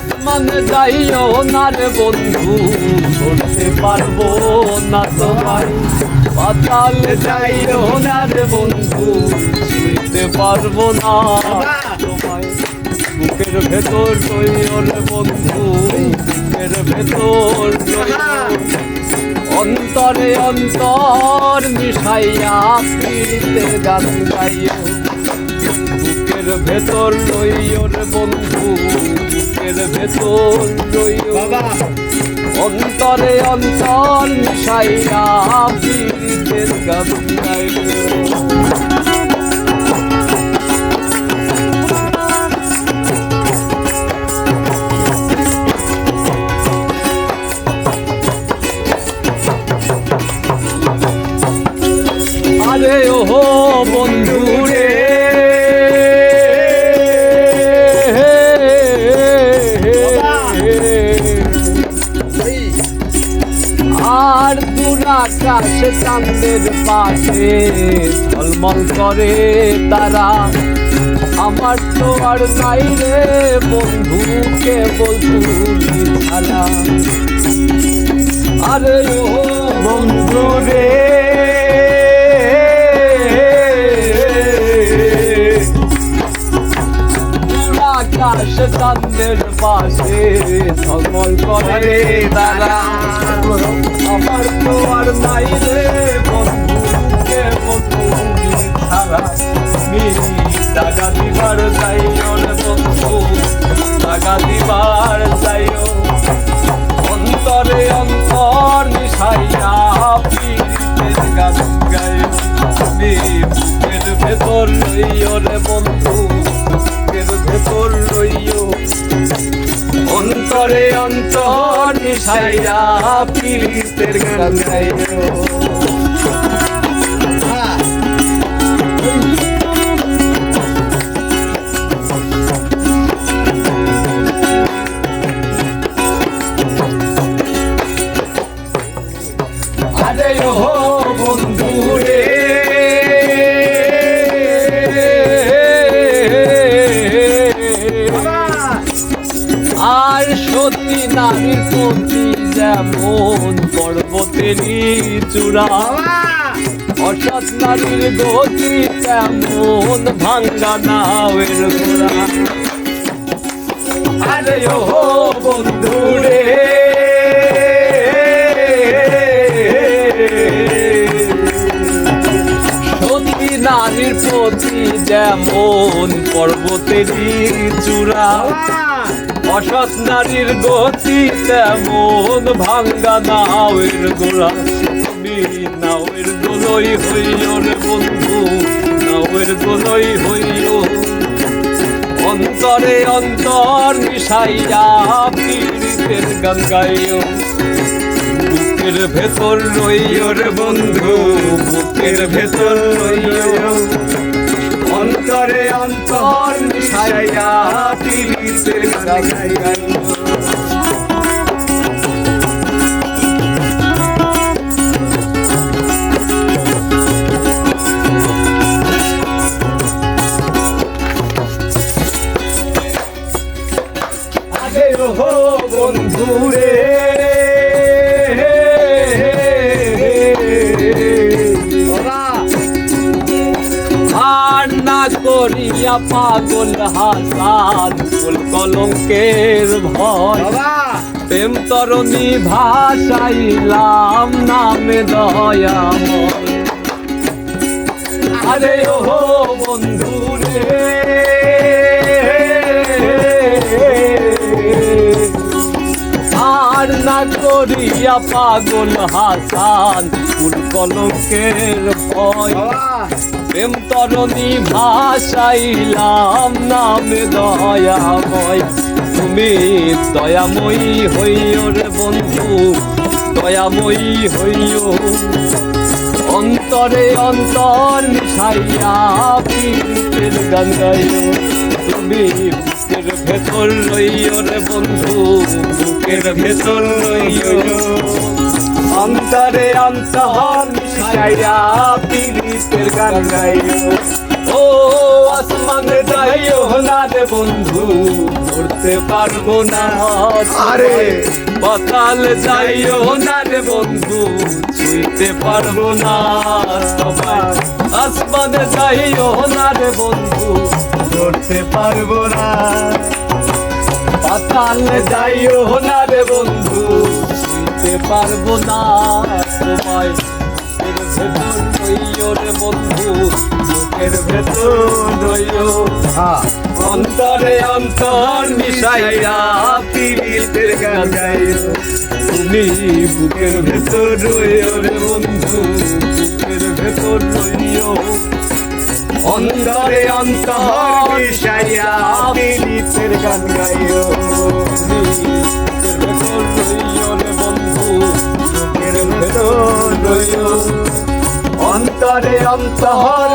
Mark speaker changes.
Speaker 1: আসমানে যাইও না রে বন্ধু, ধরতে পারব না তোমায়। পাতালে যাইও না রে বন্ধু ছুঁইতে পারব না বুকের ভেতর রইও রে বন্ধু, বুকের ভেতর অন্তরে অন্তর মিশাইয়া পীড়িতের গান গাইও। ভেতর রইও রে বন্ধু বুকের ভেতর
Speaker 2: বাবা।
Speaker 1: অন্তরে অন্তর মিশাইয়া বীরদের গান দুরাকাশে চাঁদের পাশে ঝলমল করে তারা। আমার তো আর নাই রে বন্ধু, কেবল তুমি ছাড়া। আরে ও বন্ধু রে আকাশ চাঁদের পাশে সকল করে তারা আমার তো আর নাই রে বন্ধু কে বন্ধু? ছাড়া মি টাকা দিবার যাইও মিশাইয়া পীড়িতের গান গাইও। চূড়া। অসৎ নারীর গতি তেমন ভাঙ্গা নাওয়ের ঘোড়া আরে ও বন্ধু রে সত্যি নারীর প্রতি যেমন পর্বতেরই চূড়া, অসৎ নারীর গতি তেমন ভাঙ্গা নাওয়ের গোড়া। তুমি নাওয়ের দোলই হইও রে বন্ধু, নাওয়ের দোলই হইও। অন্তরে অন্তর মিশাইয়া পীড়িতের গান গাইও। বুকের ভেতর রইও বন্ধু, বুকের ভেতর রইও। অন্তরে অন্তর মিশাইয়া পীড়িতের গান গাইও। করিয়া পাগল হাসান ফুল কলঙ্কের ভয়। প্রেম তরণী ভাসাইলাম নামে দয়াময়। আরে ওহো বন্ধু। করিয়া পাগল হাসান ফুল কলঙ্কের ভয় প্রেম তরণী ভাসাইলাম নামে দয়াময়। তুমি দয়াময়ী হইও রে বন্ধু দয়াময়ী হইও। অন্তরে অন্তর মিশাইয়া গান গাইও। তুমি বুকের ভেতর রইও রে বন্ধু, বুকের ভেতর রইও অন্তরে অন্তর মিশাইয়া পীড়িতের গান গাইও। আসমানে যাইও না রে বন্ধু ধরতে পারব না
Speaker 2: আরে।
Speaker 1: পাতাল যাইও না রে বন্ধু ছুঁইতে পারব না সবাই। আসমানে যাইও না রে বন্ধু
Speaker 2: করতে পারব না
Speaker 1: পাতাল যাইও না রে বন্ধু ছুঁইতে পারব না রইও হ্যাঁ। রে বন্ধু বুকের ভেতর অন্তরে অন্তর মিশাইয়া পিড়িতের গাজাই তুমি বুকের ভেতর রইও রে বন্ধু বুকের ভেতর রইও অন্তরে অন্তর মিশাইয়া
Speaker 2: পিড়িতের গান গাইও ভেতর রইও রে বন্ধু করে অন্তহর